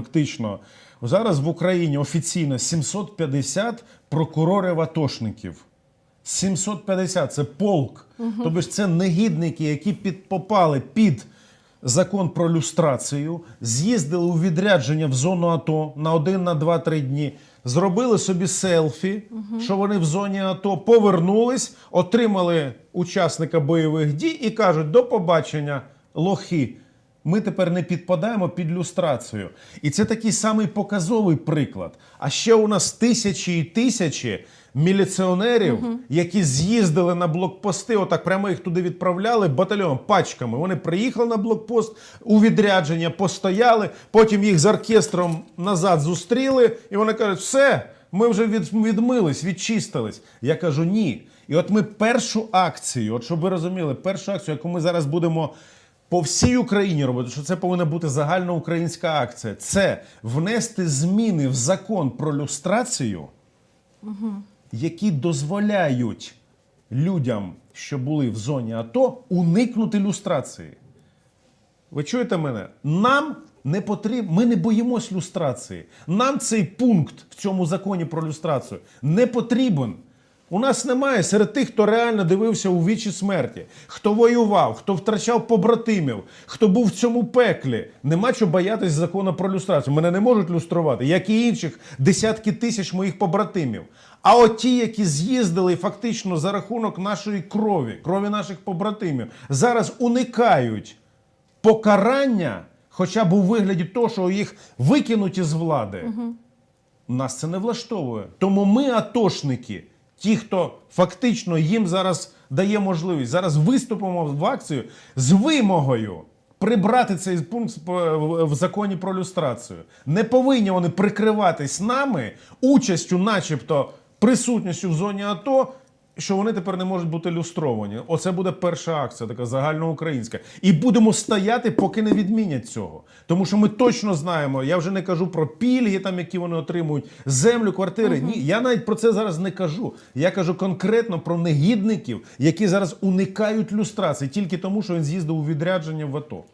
фактично. Зараз в Україні офіційно 750 прокурорів-атошників. 750 це полк. Тобто ж це негідники, які під, попали під закон про люстрацію, з'їздили у відрядження в зону АТО на один, на два, три дні, зробили собі селфі, що вони в зоні АТО, повернулись, отримали учасника бойових дій і кажуть: до побачення, лохи. Ми тепер не підпадаємо під люстрацію. І це такий самий показовий приклад. А ще у нас тисячі і тисячі міліціонерів, які з'їздили на блокпости, отак прямо їх туди відправляли батальйоном, пачками. Вони приїхали на блокпост у відрядження, постояли, потім їх з оркестром назад зустріли, і вони кажуть, все, ми вже від, відмились, відчистились. Я кажу, ні. І от ми першу акцію, от щоб ви розуміли, першу акцію, яку ми зараз будемо по всій Україні робити, що це повинна бути загальноукраїнська акція. Це внести зміни в закон про люстрацію, які дозволяють людям, що були в зоні АТО, уникнути люстрації. Ви чуєте мене? Нам не потрібно, ми не боїмось люстрації. Нам цей пункт в цьому законі про люстрацію не потрібен. У нас немає серед тих, хто реально дивився у вічі смерті, хто воював, хто втрачав побратимів, хто був в цьому пеклі. Нема чого боятись закону про люстрацію. Мене не можуть люструвати, як і інших десятки тисяч моїх побратимів. А от ті, які з'їздили фактично за рахунок нашої крові, крові наших побратимів, зараз уникають покарання, хоча б у вигляді того, що їх викинуть із влади. Нас це не влаштовує. Тому ми, атошники, ті, хто фактично їм зараз дає можливість, зараз виступимо в акцію з вимогою. Прибрати цей пункт в- законі про люстрацію. Не повинні вони прикриватись нами участю, начебто, присутністю в зоні АТО, що вони тепер не можуть бути люстровані. Оце буде перша акція, така загальноукраїнська. І будемо стояти, поки не відмінять цього. Тому що ми точно знаємо, я вже не кажу про пільги, там, які вони отримують, землю, квартири. Ні, я навіть про це зараз не кажу. Я кажу конкретно про негідників, які зараз уникають люстрації тільки тому, що він з'їздив у відрядження в АТО.